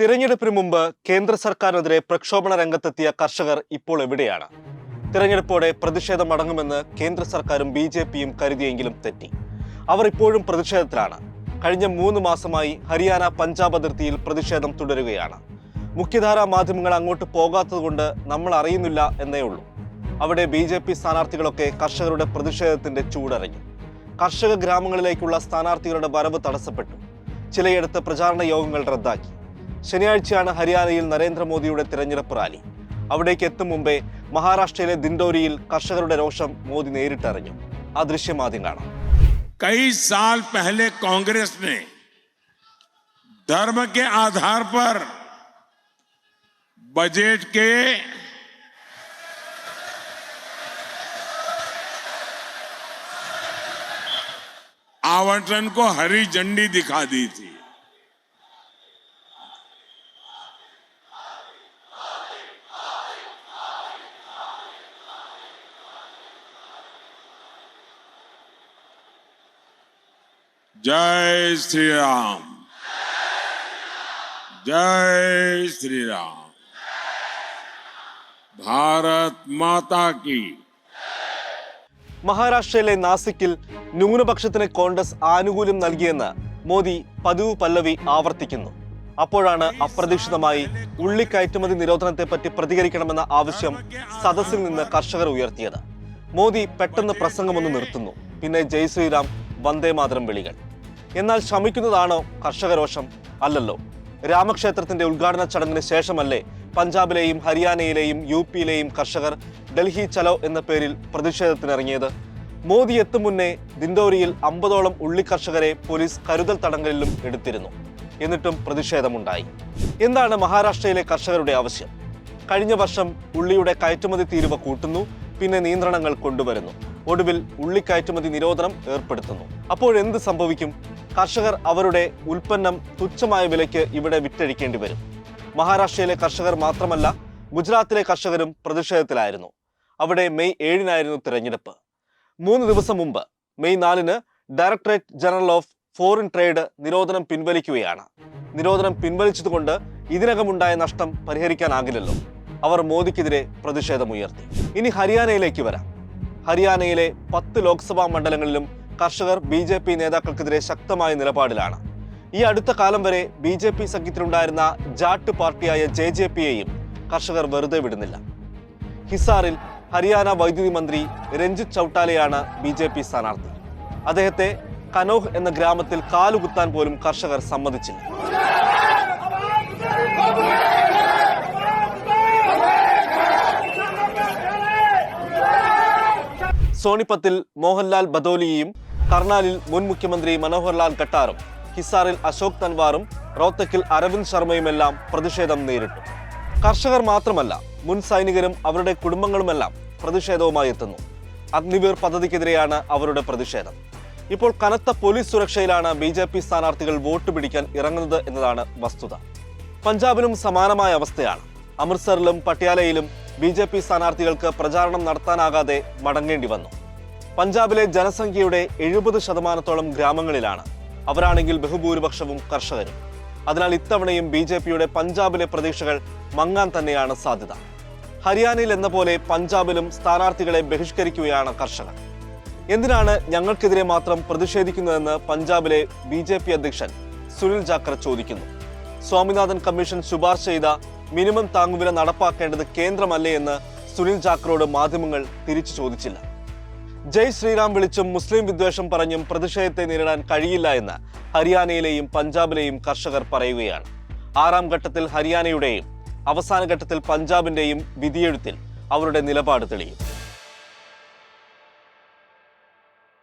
തിരഞ്ഞെടുപ്പിന് മുമ്പ് കേന്ദ്ര സർക്കാരിനെതിരെ പ്രക്ഷോഭണ രംഗത്തെത്തിയ കർഷകർ ഇപ്പോൾ എവിടെയാണ്? തിരഞ്ഞെടുപ്പോടെ പ്രതിഷേധം അടങ്ങുമെന്ന് കേന്ദ്ര സർക്കാരും ബി ജെ പിയും കരുതിയെങ്കിലും തെറ്റി. അവർ ഇപ്പോഴും പ്രതിഷേധത്തിലാണ്. കഴിഞ്ഞ മൂന്ന് മാസമായി ഹരിയാന പഞ്ചാബ് അതിർത്തിയിൽ പ്രതിഷേധം തുടരുകയാണ്. മുഖ്യധാരാ മാധ്യമങ്ങൾ അങ്ങോട്ട് പോകാത്തതുകൊണ്ട് നമ്മൾ അറിയുന്നില്ല എന്നേ ഉള്ളൂ. അവിടെ ബി ജെ പി സ്ഥാനാർത്ഥികളൊക്കെ കർഷകരുടെ പ്രതിഷേധത്തിന്റെ ചൂടറിഞ്ഞു കർഷക ഗ്രാമങ്ങളിലേക്കുള്ള സ്ഥാനാർത്ഥികളുടെ വരവ് തടസ്സപ്പെട്ടു. ചിലയിടത്ത് പ്രചാരണ യോഗങ്ങൾ റദ്ദാക്കി. ശനിയാഴ്ചയാണ് ഹരിയാനയിൽ നരേന്ദ്രമോദിയുടെ തിരഞ്ഞെടുപ്പ് റാലി അവിടേക്ക് എത്തും മുമ്പേ മഹാരാഷ്ട്രയിലെ ദിൻഡോരിയിൽ കർഷകരുടെ രോഷം മോദി നേരിട്ടറിഞ്ഞു ആ ദൃശ്യം ആദ്യം കാണാം कई साल पहले कांग्रेस ने धर्म के आधार पर बजट के आवंटन को हरी झंडी दिखा दी थी जय श्री राम जय श्री राम भारत माता की മഹാരാഷ്ട്രയിലെ നാസിക്കിൽ ന്യൂനപക്ഷത്തിന് കോൺഗ്രസ് ആനുകൂല്യം നൽകിയെന്ന് മോദി പതിവ് പല്ലവി ആവർത്തിക്കുന്നു അപ്പോഴാണ് അപ്രതീക്ഷിതമായി ഉള്ളി കയറ്റുമതി നിരോധനത്തെപ്പറ്റി പ്രതികരിക്കണമെന്ന ആവശ്യം സദസ്സിൽ നിന്ന് കർഷകർ ഉയർത്തിയത് മോദി പെട്ടെന്ന് പ്രസംഗമൊന്ന് നിർത്തുന്നു പിന്നെ ജയ് ശ്രീറാം വന്ദേ മാതരം വിളികൾ എന്നാൽ ശമിക്കുന്നതാണോ കർഷകരോഷം അല്ലല്ലോ. രാമക്ഷേത്രത്തിന്റെ ഉദ്ഘാടന ചടങ്ങിന് ശേഷമല്ലേ പഞ്ചാബിലെയും ഹരിയാനയിലെയും യു പിയിലെയും കർഷകർ ഡൽഹി ചലോ എന്ന പേരിൽ പ്രതിഷേധത്തിനിറങ്ങിയത്. മോദി എത്തും മുന്നേ ദിൻഡോരിയിൽ അമ്പതോളം ഉള്ളി കർഷകരെ പോലീസ് കരുതൽ തടങ്കലിലും എടുത്തിരുന്നു. എന്നിട്ടും പ്രതിഷേധമുണ്ടായി. എന്താണ് മഹാരാഷ്ട്രയിലെ കർഷകരുടെ ആവശ്യം? കഴിഞ്ഞ വർഷം ഉള്ളിയുടെ കയറ്റുമതി തീരുവ കൂട്ടുന്നു പിന്നെ നിയന്ത്രണങ്ങൾ കൊണ്ടുവരുന്നു. ഒടുവിൽ ഉള്ളിക്കയറ്റുമതി നിരോധനം ഏർപ്പെടുത്തുന്നു. അപ്പോഴെന്ത് സംഭവിക്കും? കർഷകർ അവരുടെ ഉൽപ്പന്നം തുച്ഛമായ വിലയ്ക്ക് ഇവിടെ വിറ്റഴിക്കേണ്ടി വരും. മഹാരാഷ്ട്രയിലെ കർഷകർ മാത്രമല്ല ഗുജറാത്തിലെ കർഷകരും പ്രതിഷേധത്തിലായിരുന്നു. അവിടെ മെയ് ഏഴിനായിരുന്നു തിരഞ്ഞെടുപ്പ്. മൂന്ന് ദിവസം മുമ്പ് മെയ് നാലിന് directorate general of foreign trade നിരോധനം പിൻവലിക്കുകയാണ്. നിരോധനം പിൻവലിച്ചതുകൊണ്ട് ഇതിനകമുണ്ടായ നഷ്ടം പരിഹരിക്കാനാകില്ലല്ലോ. അവർ മോദിക്കെതിരെ പ്രതിഷേധമുയർത്തി. ഇനി ഹരിയാനയിലേക്ക് വരാം. ഹരിയാനയിലെ പത്ത് ലോക്സഭാ മണ്ഡലങ്ങളിലും കർഷകർ ബി ജെ പി നേതാക്കൾക്കെതിരെ ശക്തമായ നിലപാടിലാണ്. ഈ അടുത്ത കാലം വരെ ബി ജെ പി സഖ്യത്തിലുണ്ടായിരുന്ന ജാട്ട് പാർട്ടിയായ ജെ ജെ പിയെയും കർഷകർ വെറുതെ വിടുന്നില്ല. ഹിസാറിൽ ഹരിയാന വൈദ്യുതി മന്ത്രി രഞ്ജിത് ചൌട്ടാലയാണ് ബി ജെ പി സ്ഥാനാർത്ഥി. അദ്ദേഹത്തെ കനോഹ് എന്ന ഗ്രാമത്തിൽ കാലുകുത്താൻ പോലും കർഷകർ സമ്മതിച്ചില്ല. സോണിപ്പത്തിൽ മോഹൻലാൽ ബദോലിയും കർണാലിൽ മുൻ മുഖ്യമന്ത്രി മനോഹർലാൽ കട്ടാറും ഹിസാറിൽ അശോക് തൻവാറും റോത്തക്കിൽ അരവിന്ദ് ശർമ്മയുമെല്ലാം പ്രതിഷേധം നേരിട്ടു. കർഷകർ മാത്രമല്ല മുൻ സൈനികരും അവരുടെ കുടുംബങ്ങളുമെല്ലാം പ്രതിഷേധവുമായി എത്തുന്നു. അഗ്നിവീർ പദ്ധതിക്കെതിരെയാണ് അവരുടെ പ്രതിഷേധം. ഇപ്പോൾ കനത്ത പോലീസ് സുരക്ഷയിലാണ് ബി ജെ പി സ്ഥാനാർത്ഥികൾ വോട്ട് പിടിക്കാൻ ഇറങ്ങുന്നത് എന്നതാണ് വസ്തുത. പഞ്ചാബിനും സമാനമായ അവസ്ഥയാണ്. അമൃത്സറിലും പട്യാലയിലും ബി ജെ പി സ്ഥാനാർത്ഥികൾക്ക് പ്രചാരണം നടത്താനാകാതെ മടങ്ങേണ്ടി വന്നു. പഞ്ചാബിലെ ജനസംഖ്യയുടെ എഴുപത് ശതമാനത്തോളം ഗ്രാമങ്ങളിലാണ്. അവരാണെങ്കിൽ ബഹുഭൂരിപക്ഷവും കർഷകരും. അതിനാൽ ഇത്തവണയും ബി ജെ പിയുടെ പഞ്ചാബിലെ പ്രതീക്ഷകൾ മങ്ങാൻ തന്നെയാണ് സാധ്യത. ഹരിയാനയിൽ എന്ന പോലെ പഞ്ചാബിലും സ്ഥാനാർത്ഥികളെ ബഹിഷ്കരിക്കുകയാണ് കർഷകർ. എന്തിനാണ് ഞങ്ങൾക്കെതിരെ മാത്രം പ്രതിഷേധിക്കുന്നതെന്ന് പഞ്ചാബിലെ ബി ജെ പി അധ്യക്ഷൻ സുനിൽ ജാക്കർ ചോദിക്കുന്നു. സ്വാമിനാഥൻ കമ്മീഷൻ ശുപാർശ ചെയ്ത മിനിമം താങ്ങുവില നടപ്പാക്കേണ്ടത് കേന്ദ്രമല്ലേ എന്ന് സുനിൽ ചാക്രോട് മാധ്യമങ്ങൾ തിരിച്ചു ചോദിച്ചില്ല. ജയ് ശ്രീറാം വിളിച്ചും മുസ്ലിം വിദ്വേഷം പറഞ്ഞും പ്രതിഷേധത്തെ നേരിടാൻ കഴിയില്ല എന്ന് ഹരിയാനയിലെയും പഞ്ചാബിലെയും കർഷകർ പറയുകയാണ്. ആറാം ഘട്ടത്തിൽ ഹരിയാനയുടെയും അവസാന ഘട്ടത്തിൽ പഞ്ചാബിന്റെയും വിധിയെഴുത്തിൽ അവരുടെ നിലപാട് തെളിയും.